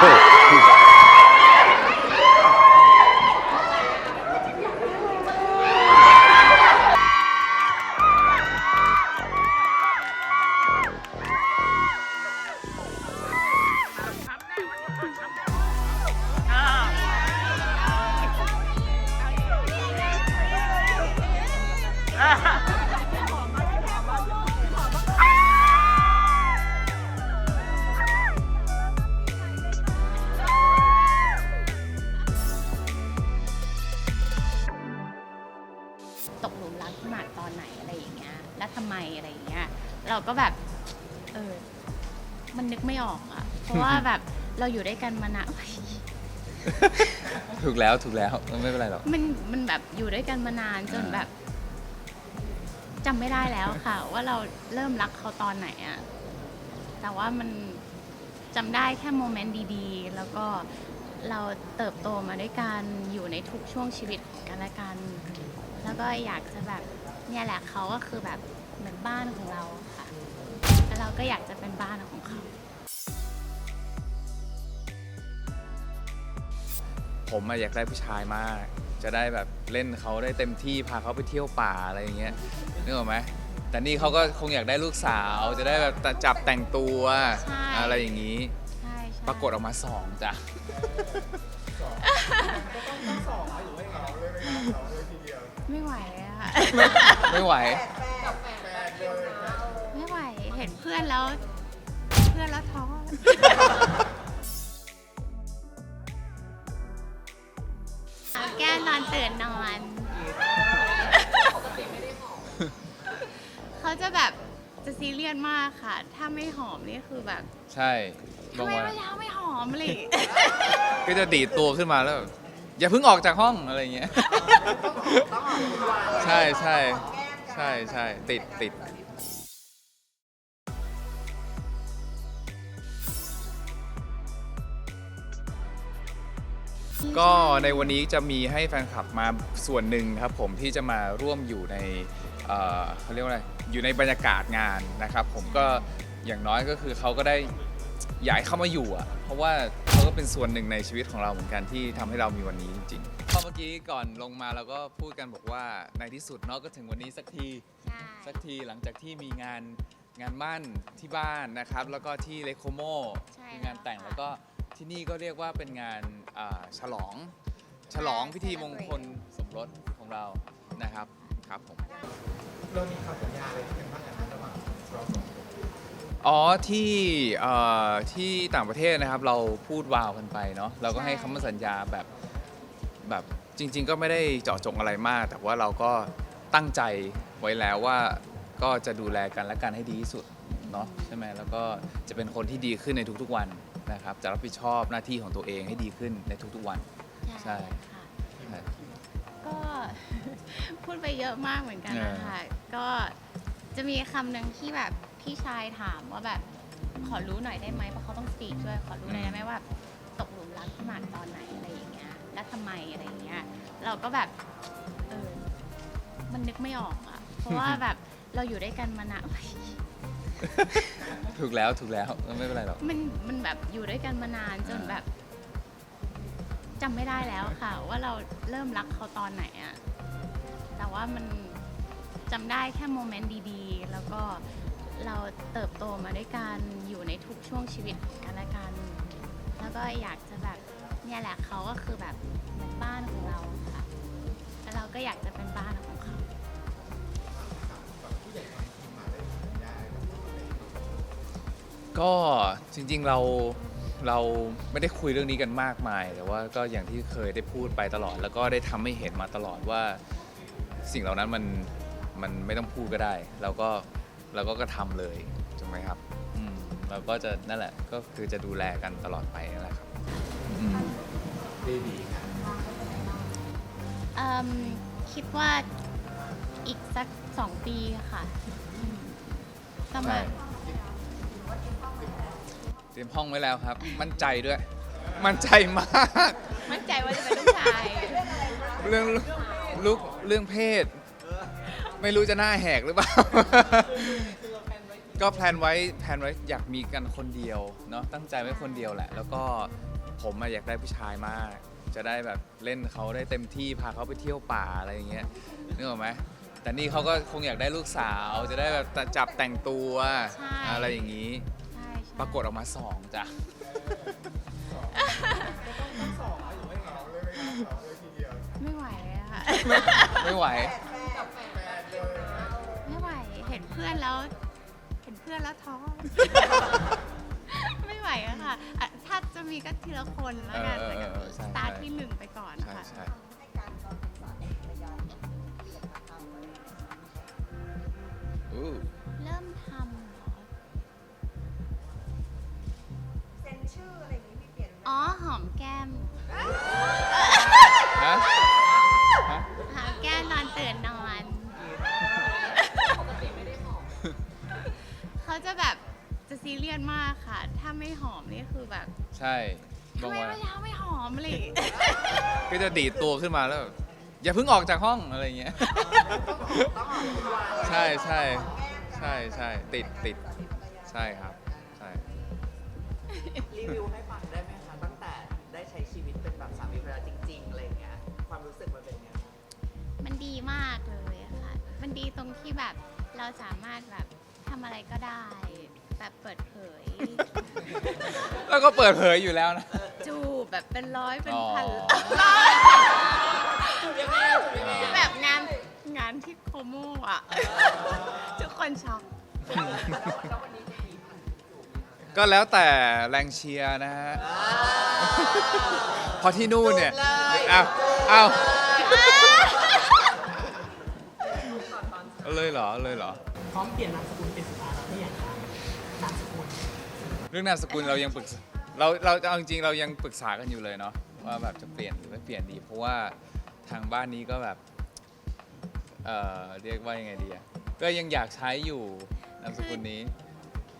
对。ตกหลุมรักพี่หมากตอนไหนอะไรอย่างเงี้ย และทำไมอะไรอย่างเงี้ย เราก็แบบ เออ มันนึกไม่ออกอะเพราะว่าแบบเราอยู่ด้วยกันมานานถูกแล้วถูกแล้วไม่เป็นไรหรอก มันมันแบบอยู่ด้วยกันมานานจนแบบจำไม่ได้แล้วค่ะ ว่าเราเริ่มรักเขาตอนไหนอะแต่ว่ามันจำได้แค่โมเมนต์ดีๆ แล้วก็เราเติบโตมาด้วยกันอยู่ในทุกช่วงชีวิตของกันและกัน แล้วก็อยากจะแบบเนี่ยแหละเขาก็คือแบบเหมือนบ้านของเราค่ะ แล้วเราก็อยากจะเป็นบ้านของเขา ผมอะอยากได้ผู้ชายมาก จะได้แบบเล่นเขาได้เต็มที่พาเขาไปเที่ยวป่าอะไรอย่างเงี้ยนึกออกไหมแต่นี่เขาก็คงอยากได้ลูกสาว จะได้แบบจับแต่งตัวใช่ อะไรอย่างนี้ ใช่ใช่ปรากฏออกมาสองจ้ะไม่ไหว อะค่ะ ไม่ไหว ไม่ไหว เห็นเพื่อนแล้ว เพื่อนแล้วท้อ แก้นอนตื่นนอน เขาจะแบบจะซีเรียสมากค่ะ ถ้าไม่หอมนี่คือแบบใช่บาทำงไมวันเมื่อเช้าไม่หอมเลย ก็จะดีดตัวขึ้นมาแล้วแบบ อย่าเพิ่งออกจากห้องอะไรอย่างเงี้ย ใช่ใช่ใช่ใช่ติดติดก็ในวันนี้จะมีให้แฟนคลับมาส่วนหนึ่งครับผมที่จะมาร่วมอยู่ในเอ่อเขาเรียกว่าอะไรอยู่ในบรรยากาศงานนะครับ ผมก็อย่างน้อยก็คือเขาก็ได้อยากให้เข้ามาอยู่อะเพราะว่าเขา ก็เป็นส่วนหนึ่งในชีวิตของเราเหมือนกันที่ทำให้เรามีวันนี้จริงๆก็เมื่อกี้ก่อนลงมาเราก็พูดกันบอกว่าในที่สุดเนาะก็ถึงวันนี้สักทีใช่ สักทีหลังจากที่มีงานงานมั่นที่บ้านนะครับ แล้วก็ที่เลโคโมใช่มีงานแต่งแล้วค่ะแล้วก็ที่นี่ก็เรียกว่าเป็นงานอ่าฉลอง ฉลองพิธีมงคลสมรสของเรานะครับครับผม เรามีคำสัญญาอะไรที่เป็นบ้างกัน อ๋อที่เอ่อที่ต่างประเทศนะครับ เราพูดวาวกันไปเนาะเราก็ให้คำมั่นสัญญาแบบแบบจริง ๆ ก็ไม่ได้เจาะจงอะไรมาก แต่ว่าเราก็ตั้งใจไว้แล้วว่าก็จะดูแลกันและกันให้ดีที่สุดเนาะใช่ไหมแล้วก็จะเป็นคนที่ดีขึ้นในทุกๆวันนะครับ จะรับผิดชอบหน้าที่ของตัวเองให้ดีขึ้นในทุกๆวัน ใช่ค่ะใช่ก็ พูดไปเยอะมากเหมือนกันเออนะคะ ก็จะมีคำหนึ่งที่แบบ พี่ชายถามว่าแบบขอรู้หน่อยได้ไหมเพราะเขาต้องสปีดด้วยขอรู้หน่อยได้ไหมว่าตกหลุมรักพี่หมากตอนไหนอะไรอย่างเงี้ย และทำไมอะไรอย่างเงี้ย เราก็แบบเออมันนึกไม่ออกอะเพราะว่าแบบเราอยู่ด้วยกันมานาน ถูกแล้วถูกแล้วไม่เป็นไรหรอก มันมันแบบอยู่ด้วยกันมานานจนแบบจำไม่ได้แล้วค่ะ ว่าเราเริ่มรักเขาตอนไหนอะแต่ว่ามันจำได้แค่โมเมนต์ดีๆ แล้วก็ เราเติบโตมาด้วยกันอยู่ในทุกช่วงชีวิตกันและกัน แล้วก็อยากจะแบบเนี่ยแหละเขาก็คือแบบเหมือนบ้านของเราค่ะแล้วเราก็อยากจะเป็นบ้านของเขา ก็จริงๆเราเราไม่ได้คุยเรื่องนี้กันมากมาย แต่ว่าก็อย่างที่เคยได้พูดไปตลอด แล้วก็ได้ทำให้เห็นมาตลอดว่า สิ่งเหล่านั้นมันมันไม่ต้องพูดก็ได้ เราก็ เราก็กระทำเลยถูกไหมครับอืมเราก็จะนั่นแหละก็คือจะดูแลกันตลอดไปนั่นแหละครับอืมเอิ่มคิดว่าอีกสักสองปีค่ะอืมประมาใช่ณเตรียมห้องไว้แล้วครับ มั่นใจด้วย มั่นใจมาก มั่นใจว่าจะเป็นลูกชาย เรื่องลูกเรื่องเพศ ไม่รู้จะหน้าแหกหรือเปล่าคก็แพลนไว้แพลนไว้อยากมีกันคนเดียวเนาะตั้งใจไว้คนเดียวแหละ แล้วก็ผมอะอยากได้ผู้ชายมาก จะได้แบบเล่นเขาได้เต็มที่พาเขาไปเที่ยวป่าอะไรอย่างเงี้ยนึกออกไหมแต่นี่เขาก็คงอยากได้ลูกสาว จะได้แบบจับแต่งตัวใช่ อะไรอย่างนี้ ใช่ใช่ปรากฏออกมาสองจ้ะทั้งสองอยู่ไม่เหงาเลยไม่เหงาเลยทีเดียวไม่ไหวอะค่ะ ไม่ไหว เห็นเพื่อนแล้ว เห็นเพื่อนแล้วท้อไม่ไหวอะค่ะอะ ถ้าจะมีก็ทีละคนแล้วกันเออแต่เอก็อเออใช่ สตาร์ทใช่ที่หนึ่งไปก่อนนะใช่คะใช่อู้เริ่มทำเหรอเซ็นชื่ออะไรอย่างนี้มีเปลี่ยนไหมอ๋อหอมแก้ม เขาจะแบบจะซีเรียสมากค่ะ ถ้าไม่หอมนี่คือแบบใช่บทำอกไมว่าเมื่อเช้าไม่หอมอะไรอย่างเลยก็จะดีดตัวขึ้นมาแล้วแบบอย่าเพิ่งออกจากห้องอะไรเงี้ย ใช่ใช่ใช่ใช่ติดติดใช่ครับ ใช่ รีวิวให้ฟังได้ไหมคะ ตั้งแต่ได้ใช้ชีวิตเป็นแบบสามีภรรยาจริงๆอะไรอย่างเงี้ยความรู้สึกมันเป็นไง มันดีมากเลยอะค่ะ มันดีตรงที่แบบเราสามารถแบบทำ อะไรก็ได้ แบบเปิดเผย แล้วก็เปิดเผยอยู่แล้วนะ จูบแบบเป็นร้อยเป็นอ๋อพันแบบงานงานที่โคโมอะ ทุกคนช็อก ก็แล้วแต่แรงเชียร์นะฮะเพอที่นู่นเนี่ยจูบเลยอ้าวอ้าว เอาเลยเหรอเอาเลยเหรอ พร้อมเปลี่ยนนามสกุลเป็นสุภาพที่อยากทำนามสกุลเรื่องนามสกุลเรายังปรึกษาเราเราเอาจริงๆเรายังปรึกษากันอยู่เลยเนาะว่าแบบจะเปลี่ยนหรือไม่เปลี่ยนดี เพราะว่าทางบ้านนี้ก็แบบเอ่อเรียกว่ายังไงดีอะก็ยังอยากใช้อยู่นามสกุลนี้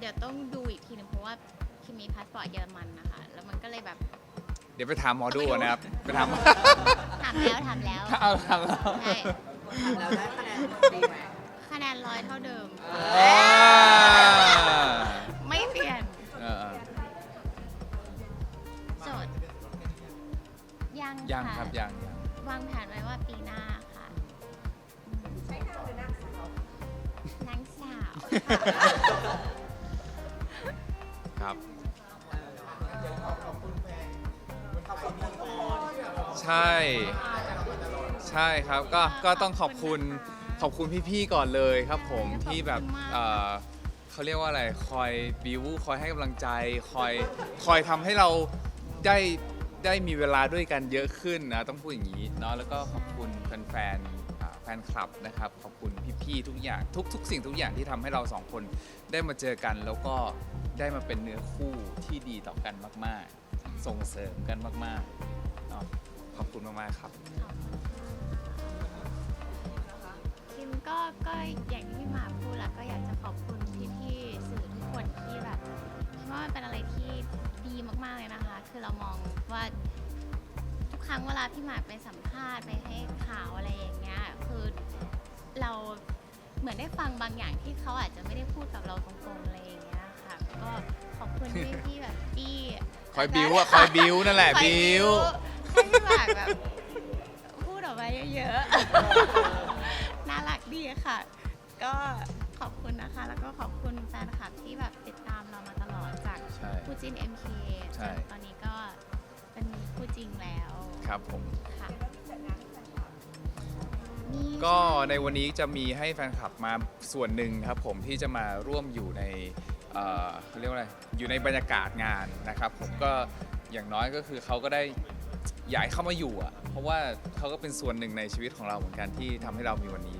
เดี๋ยวต้องดูอีกทีหนึงเพราะว่าคิมมีพาสปอร์ตเยอรมันนะคะ แล้วมันก็เลยแบบ เดี๋ยวไปถามหมอดูก่อนนะครับไปถามถามแล้วถามแล้ว ถ้าเอาถามแล้ว ใช่ทำแล้วได้คะแนนดีไหมคะ แนนร้อยเท่าเดิม อ่าไม่เปลี่ยนเออ โจทย์ยังๆยังะครับยังยังวางแผนไว้ว่าปีหน้าค่ะใช้นามหรือนางสาวนางสาว ครับขอบคุณแฟนขอบคุณทุกคนใช่ ใช่ครับ ก็ ก็ต้องขอบคุณ ขอบคุณพี่ๆก่อนเลยครับผมที่แบบเอ่อเขาเรียกว่าอะไรคอยบิวคอยให้กำลังใจ คอยคอยทำให้เราได้ได้มีเวลาด้วยกันเยอะขึ้นนะต้องพูดอย่างนี้เนาะแล้วก็ขอบคุณแฟนๆอ่าแฟนคลับนะครับขอบคุณพี่ๆทุกอย่างทุกทุกสิ่งทุกอย่างที่ทำให้เราสองคนได้มาเจอกัน แล้วก็ได้มาเป็นเนื้อคู่ที่ดีต่อกันมาก ๆ ส่งเสริมกันมากๆเนาะขอบคุณมากๆครับคิม ก็ก็อย่างที่พี่หมาพูดแล้วก็อยากจะขอบคุณพี่ๆสื่อทุกคนที่แบบคิดว่ามันเป็นอะไรที่ดีมากๆเลยนะคะ คือเรามองว่าทุกครั้งเวลาพี่หมากไปสัมภาษณ์ไปให้ข่าวอะไรอย่างเงี้ยคือเราเหมือนได้ฟังบางอย่างที่เขาอาจจะไม่ได้พูดกับเราตรงๆอะไรอย่างเงี้ยค่ะ ก็ขอบคุณที่พี่แบบพี่คอยบิวอะคอยบิวนั่นแหละคอยบิว ให้พี่หมากแบบพูดออกมาเยอะๆน่ารัก ดีค่ะ ก็ขอบคุณนะคะ แล้วก็ขอบคุณแฟนคลับที่แบบติดตามเรามาตลอดจากใช่ คู่จิ้น MK ใช่ จนตอนนี้ก็เป็นคู่จริงแล้วครับผม ค่ะมีก็ใช่ในวันนี้จะมีให้แฟนคลับมาส่วนหนึ่งครับผมที่จะมาร่วมอยู่ในเอ่อเขาเรียกว่าอะไรอยู่ในบรรยากาศงานนะครับผมก็อย่างน้อยก็คือเขาก็ได้อยากให้เข้ามาอยู่อะเพราะว่าเขาก็เป็นส่วนหนึ่งในชีวิตของเราเหมือนกันที่ทำให้เรามีวันนี้จริงๆ